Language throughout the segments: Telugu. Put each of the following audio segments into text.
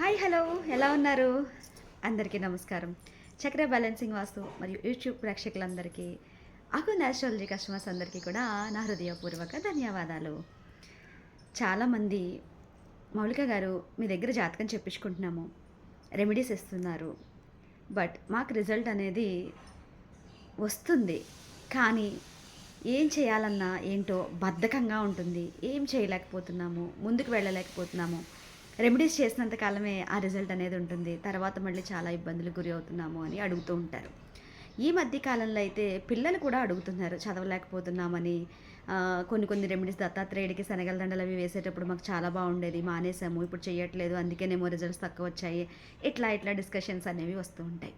Hi hello. ఎలా ఉన్నారు? అందరికీ నమస్కారం. చక్ర బ్యాలెన్సింగ్ వాస్తు మరియు యూట్యూబ్ ప్రేక్షకులందరికీ అకు నేచురాలజీ కస్టమర్స్ అందరికీ కూడా నా హృదయపూర్వక ధన్యవాదాలు. చాలామంది మౌలిక గారు మీ దగ్గర జాతకం చెప్పించుకుంటున్నాము. రెమెడీస్ ఇస్తున్నారు. బట్ మాకు రిజల్ట్ అనేది వస్తుంది. కానీ ఏం చేయాలన్నా ఏంటో బద్ధకంగా ఉంటుంది. ఏం చేయలేకపోతున్నాము? ముందుకు వెళ్ళలేకపోతున్నాము. రెమెడీస్ చేసినంత కాలమే ఆ రిజల్ట్ అనేది ఉంటుంది. తర్వాత మళ్ళీ చాలా ఇబ్బందులు గురి అవుతున్నాము అని అడుగుతూ ఉంటారు. ఈ మధ్య కాలంలో అయితే పిల్లలు కూడా అడుగుతున్నారు చదవలేకపోతున్నామని కొన్ని కొన్ని రెమెడీస్ దత్తాత్రేయుడికి శనగల దండలు అవి వేసేటప్పుడు మాకు చాలా బాగుండేది మానేసాము ఇప్పుడు చేయట్లేదు అందుకేనేమో రిజల్ట్స్ తక్కువ వచ్చాయి ఇట్లా ఇట్లా డిస్కషన్స్ అనేవి వస్తూ ఉంటాయి.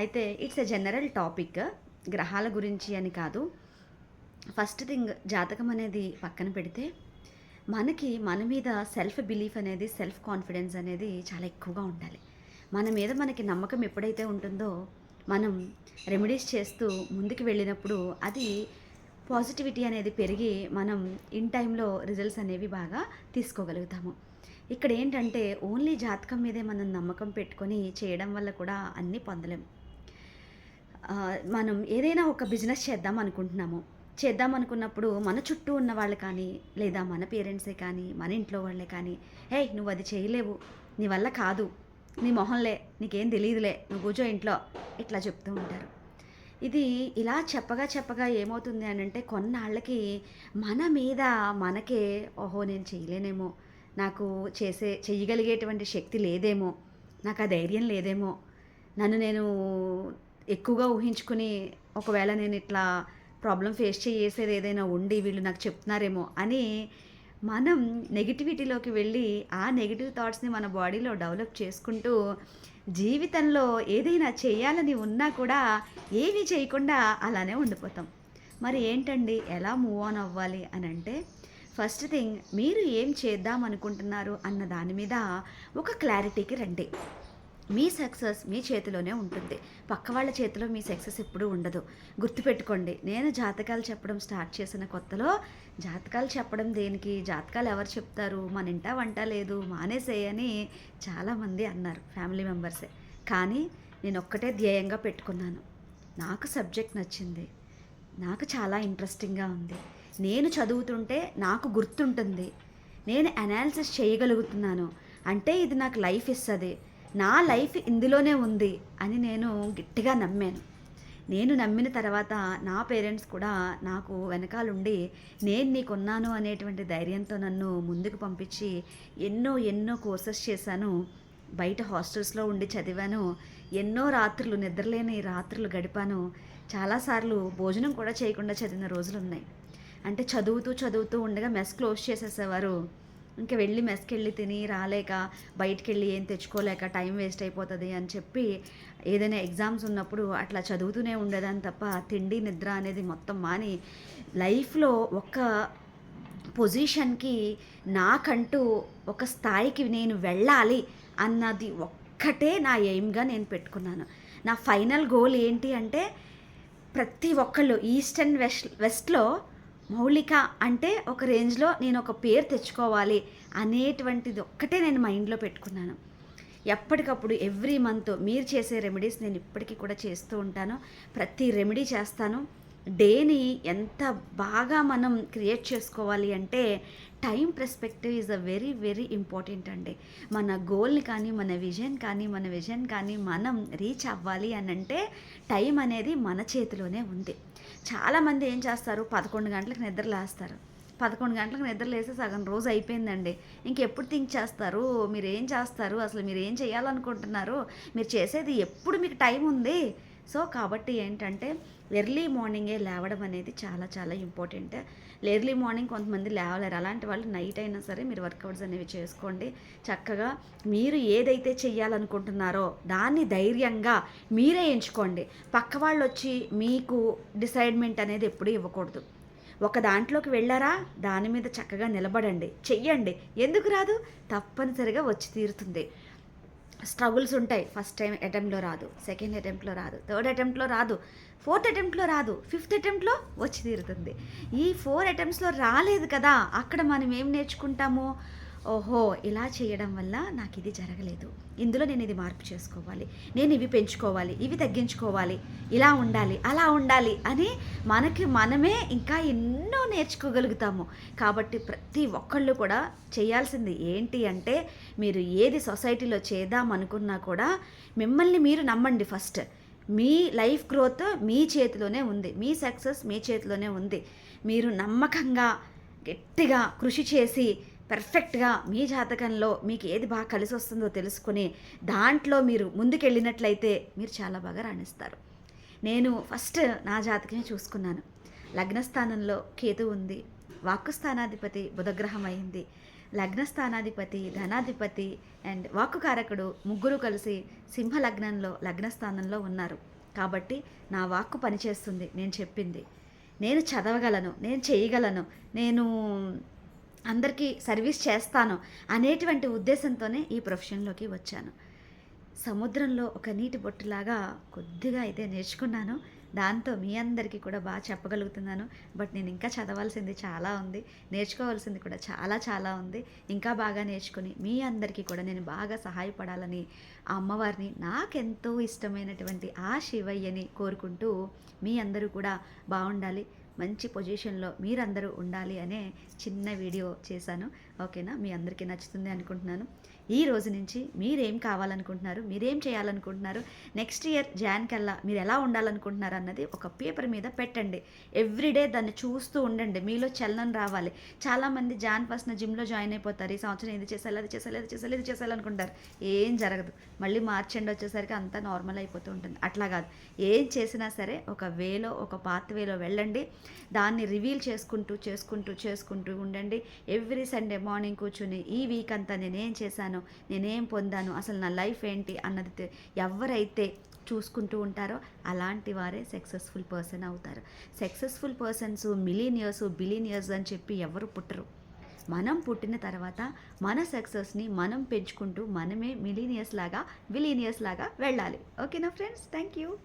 అయితే ఇట్స్ ఎ జనరల్ టాపిక్ గ్రహాల గురించి అని కాదు. ఫస్ట్ థింగ్ జాతకం అనేది పక్కన పెడితే మనకి మన మీద సెల్ఫ్ బిలీఫ్ అనేది సెల్ఫ్ కాన్ఫిడెన్స్ అనేది చాలా ఎక్కువగా ఉండాలి. మన మీద మనకి నమ్మకం ఎప్పుడైతే ఉంటుందో మనం రెమెడీస్ చేస్తూ ముందుకు వెళ్ళినప్పుడు అది పాజిటివిటీ అనేది పెరిగి మనం ఇన్ టైంలో రిజల్ట్స్ అనేవి బాగా తీసుకోగలుగుతాము. ఇక్కడ ఏంటంటే ఓన్లీ జాతకం మీదే మనం నమ్మకం పెట్టుకొని చేయడం వల్ల కూడా అన్నీ పొందలేము మనం ఏదైనా ఒక బిజినెస్ చేద్దాం అనుకుంటున్నాము. చేద్దాం అనుకున్నప్పుడు మన చుట్టూ ఉన్న వాళ్ళు కానీ లేదా మన పేరెంట్సే కానీ మన ఇంట్లో వాళ్ళే కానీ హే నువ్వు అది చేయలేవు నీ వల్ల కాదు నీ మొహంలే నీకేం తెలియదులే నువ్వు కూర్చో ఇంట్లో ఇట్లా చెప్తూ ఉంటారు. ఇది ఇలా చెప్పగా చెప్పగా ఏమవుతుంది అని అంటే కొన్నాళ్ళకి మన మీద మనకే ఓహో నేను చేయలేనేమో నాకు చేసే చెయ్యగలిగేటువంటి శక్తి లేదేమో నాకు ఆ ధైర్యం లేదేమో నన్ను నేను ఎక్కువగా ఊహించుకుని ఒకవేళ నేను ఇట్లా ప్రాబ్లం ఫేస్ చేసేది ఏదైనా ఉండి వీళ్ళు నాకు చెప్తున్నారేమో అని మనం నెగిటివిటీలోకి వెళ్ళి ఆ నెగిటివ్ థాట్స్ని మన బాడీలో డెవలప్ చేసుకుంటూ జీవితంలో ఏదైనా చేయాలని ఉన్నా కూడా ఏమీ చేయకుండా అలానే ఉండిపోతాం. మరి ఏంటండి? ఎలా మూవ్ ఆన్ అవ్వాలి అని అంటే ఫస్ట్ థింగ్ మీరు ఏం చేద్దాం అనుకుంటున్నారు అన్న దాని మీద ఒక క్లారిటీకి రండి. మీ సక్సెస్ మీ చేతిలోనే ఉంటుంది. పక్క వాళ్ళ చేతిలో మీ సక్సెస్ ఎప్పుడూ ఉండదు. గుర్తుపెట్టుకోండి నేను జాతకాలు చెప్పడం స్టార్ట్ చేసిన కొత్తలో జాతకాలు చెప్పడం దేనికి జాతకాలు ఎవరు చెప్తారు మన ఇంట వంట లేదు మానేసేయని చాలామంది అన్నారు ఫ్యామిలీ మెంబర్సే కానీ నేను ఒక్కటే ధ్యేయంగా పెట్టుకున్నాను. నాకు సబ్జెక్ట్ నచ్చింది. నాకు చాలా ఇంట్రెస్టింగ్గా ఉంది. నేను చదువుతుంటే నాకు గుర్తుంటుంది. నేను అనాలిసిస్ చేయగలుగుతున్నాను. అంటే ఇది నాకు లైఫ్ ఇస్తుంది. నా లైఫ్ ఇందులోనే ఉంది అని నేను గట్టిగా నమ్మాను. నేను నమ్మిన తర్వాత నా పేరెంట్స్ కూడా నాకు వెనకాలండి నేను నీకున్నాను అనేటువంటి ధైర్యంతో నన్ను ముందుకు పంపించి ఎన్నో ఎన్నో కోర్సెస్ చేశాను. బయట హాస్టల్స్లో ఉండి చదివాను. ఎన్నో రాత్రులు నిద్రలేని రాత్రులు గడిపాను. చాలాసార్లు భోజనం కూడా చేయకుండా చదివిన రోజులు ఉన్నాయి అంటే చదువుతూ చదువుతూ ఉండగా మెస్ క్లోజ్ చేసేసేవారు. ఇంకా వెళ్ళి మెస్కి వెళ్ళి తిని రాలేక బయటికి వెళ్ళి ఏం తెచ్చుకోలేక టైం వేస్ట్ అయిపోతుంది అని చెప్పి ఏదైనా ఎగ్జామ్స్ ఉన్నప్పుడు అట్లా చదువుతూనే ఉండేదాన్ని తప్ప తిండి నిద్ర అనేది మొత్తం మాని లైఫ్లో ఒక పొజిషన్కి నాకంటూ ఒక స్థాయికి నేను వెళ్ళాలి అన్నది ఒక్కటే నా ఎయిమ్గా నేను పెట్టుకున్నాను. నా ఫైనల్ గోల్ ఏంటి అంటే ప్రతి ఒక్కళ్ళు ఈస్ట్ అండ్ వెస్ట్ వెస్ట్లో మౌలిక అంటే ఒక రేంజ్లో నేను ఒక పేరు తెచ్చుకోవాలి అనేటువంటిది ఒక్కటే నేను మైండ్లో పెట్టుకున్నాను. ఎప్పటికప్పుడు ఎవ్రీ మంత్ మీరు చేసే రెమెడీస్ నేను ఇప్పటికీ కూడా చేస్తూ ఉంటాను. ప్రతి రెమెడీ చేస్తాను. డేని ఎంత బాగా మనం క్రియేట్ చేసుకోవాలి అంటే time perspective is a very very important అండి. మన గోల్ని కానీ మన విజన్ కానీ మన విజన్ కానీ మనం రీచ్ అవ్వాలి అని అంటే టైం అనేది మన చేతిలోనే ఉంది. చాలామంది ఏం చేస్తారు? పదకొండు గంటలకు నిద్ర లేస్తారు. పదకొండు గంటలకు నిద్ర లేస్తే సగం రోజు అయిపోయిందండి. ఇంకెప్పుడు థింక్ చేస్తారు? మీరు ఏం చేస్తారు? అసలు మీరు ఏం చేయాలనుకుంటున్నారు? మీరు చేసేది ఎప్పుడు మీకు టైం ఉంది? సో కాబట్టి ఏంటంటే ఎర్లీ మార్నింగే లేవడం అనేది చాలా చాలా ఇంపార్టెంట్ ఎర్లీ మార్నింగ్ కొంతమంది లేవలేరు. అలాంటి వాళ్ళు నైట్ అయినా సరే మీరు వర్కౌట్స్ అనేవి చేసుకోండి. చక్కగా మీరు ఏదైతే చేయాలనుకుంటున్నారో దాన్ని ధైర్యంగా మీరే ఎంచుకోండి. పక్క వాళ్ళు వచ్చి మీకు డిసైడ్మెంట్ అనేది ఎప్పుడూ ఇవ్వకూడదు. ఒక దాంట్లోకి వెళ్ళారా? దాని మీద చక్కగా నిలబడండి. చెయ్యండి. ఎందుకు రాదు? తప్పనిసరిగా వచ్చి తీరుతుంది. స్ట్రగుల్స్ ఉంటాయి. ఫస్ట్ టైం అటెంప్ట్లో రాదు. సెకండ్ అటెంప్ట్లో రాదు. థర్డ్ అటెంప్ట్లో రాదు. ఫోర్త్ అటెంప్ట్లో రాదు. ఫిఫ్త్ అటెంప్ట్లో వచ్చి తీరుతుంది. ఈ ఫోర్ అటెంప్ట్స్లో రాలేదు కదా. అక్కడ మనం ఏం నేర్చుకుంటాము? ఓహో ఇలా చేయడం వల్ల నాకు ఇది జరగలేదు. ఇందులో నేను ఇది మార్పు చేసుకోవాలి. నేను ఇవి పెంచుకోవాలి. ఇవి తగ్గించుకోవాలి. ఇలా ఉండాలి అలా ఉండాలి అని మనకి మనమే ఇంకా ఎన్నో నేర్చుకోగలుగుతాము. కాబట్టి ప్రతి ఒక్కళ్ళు కూడా చేయాల్సింది ఏంటి అంటే మీరు ఏది సొసైటీలో చేద్దాం అనుకున్నా కూడా మిమ్మల్ని మీరు నమ్మండి ఫస్ట్. మీ లైఫ్ గ్రోత్ మీ చేతిలోనే ఉంది. మీ సక్సెస్ మీ చేతిలోనే ఉంది. మీరు నమ్మకంగా గట్టిగా కృషి చేసి పర్ఫెక్ట్గా మీ జాతకంలో మీకు ఏది బాగా కలిసి వస్తుందో తెలుసుకుని దాంట్లో మీరు ముందుకెళ్ళినట్లయితే మీరు చాలా బాగా రాణిస్తారు. నేను ఫస్ట్ నా జాతకమే చూసుకున్నాను. లగ్నస్థానంలో కేతు ఉంది. వాక్కు స్థానాధిపతి బుధగ్రహం అయింది. లగ్నస్థానాధిపతి ధనాధిపతి అండ్ వాక్కుకారకుడు ముగ్గురు కలిసి సింహ లగ్నంలో లగ్నస్థానంలో ఉన్నారు. కాబట్టి నా వాక్కు పనిచేస్తుంది. నేను చెప్పింది. నేను చదవగలను. నేను చేయగలను. నేను అందరికీ సర్వీస్ చేస్తాను అనేటువంటి ఉద్దేశంతోనే ఈ ప్రొఫెషన్లోకి వచ్చాను. సముద్రంలో ఒక నీటి బొట్టులాగా కొద్దిగా అయితే నేర్చుకున్నాను. దాంతో మీ అందరికీ కూడా బాగా చెప్పగలుగుతున్నాను. బట్ నేను ఇంకా చదవాల్సింది చాలా ఉంది. నేర్చుకోవాల్సింది కూడా చాలా చాలా ఉంది. ఇంకా బాగా నేర్చుకుని మీ అందరికీ కూడా నేను బాగా సహాయపడాలని ఆ అమ్మవారిని నాకెంతో ఇష్టమైనటువంటి ఆ శివయ్యని కోరుకుంటూ మీ అందరూ కూడా బాగుండాలి. మంచి పొజిషన్లో మీరందరూ ఉండాలి అనే చిన్న వీడియో చేశాను. ఓకేనా? మీ అందరికీ నచ్చుతుంది అనుకుంటున్నాను. ఈ రోజు నుంచి మీరేం కావాలనుకుంటున్నారు మీరేం చేయాలనుకుంటున్నారు నెక్స్ట్ ఇయర్ జాన్ కల్లా మీరు ఎలా ఉండాలనుకుంటున్నారు అన్నది ఒక పేపర్ మీద పెట్టండి. ఎవ్రీడే దాన్ని చూస్తూ ఉండండి. మీలో చలనం రావాలి. చాలామంది జాన్ ఫస్ట్న జిమ్లో జాయిన్ అయిపోతారు. ఈ సంవత్సరం ఇది చేసాలి అది చేసాలి అది చేసాలి ఇది చేసేయాలనుకుంటారు. ఏం జరగదు. మళ్ళీ మార్చ్ ఎండ్ వచ్చేసరికి అంతా నార్మల్ అయిపోతూ ఉంటుంది. అట్లా కాదు. ఏం చేసినా సరే ఒక వేలో ఒక పాత్ వేలో వెళ్ళండి. దాన్ని రివీల్ చేసుకుంటూ చేసుకుంటూ చేసుకుంటూ ఉండండి. ఎవ్రీ సండే మార్నింగ్ కూర్చుని ఈ వీక్ అంతా నేనేం చేశాను? నేనేం పొందాను? అసలు నా లైఫ్ ఏంటి? అన్నది ఎవరైతే చూసుకుంటూ ఉంటారో అలాంటి వారే సక్సెస్ఫుల్ పర్సన్ అవుతారు. సక్సెస్ఫుల్ పర్సన్స్ మిలీనియర్స్ బిలీనియర్స్ అని చెప్పి ఎవరు పుట్టరు. మనం పుట్టిన తర్వాత మన సక్సెస్ని మనం పెంచుకుంటూ మనమే మిలీనియర్స్ లాగా బిలీనియర్స్ లాగా వెళ్ళాలి. ఓకేనా ఫ్రెండ్స్? Thank you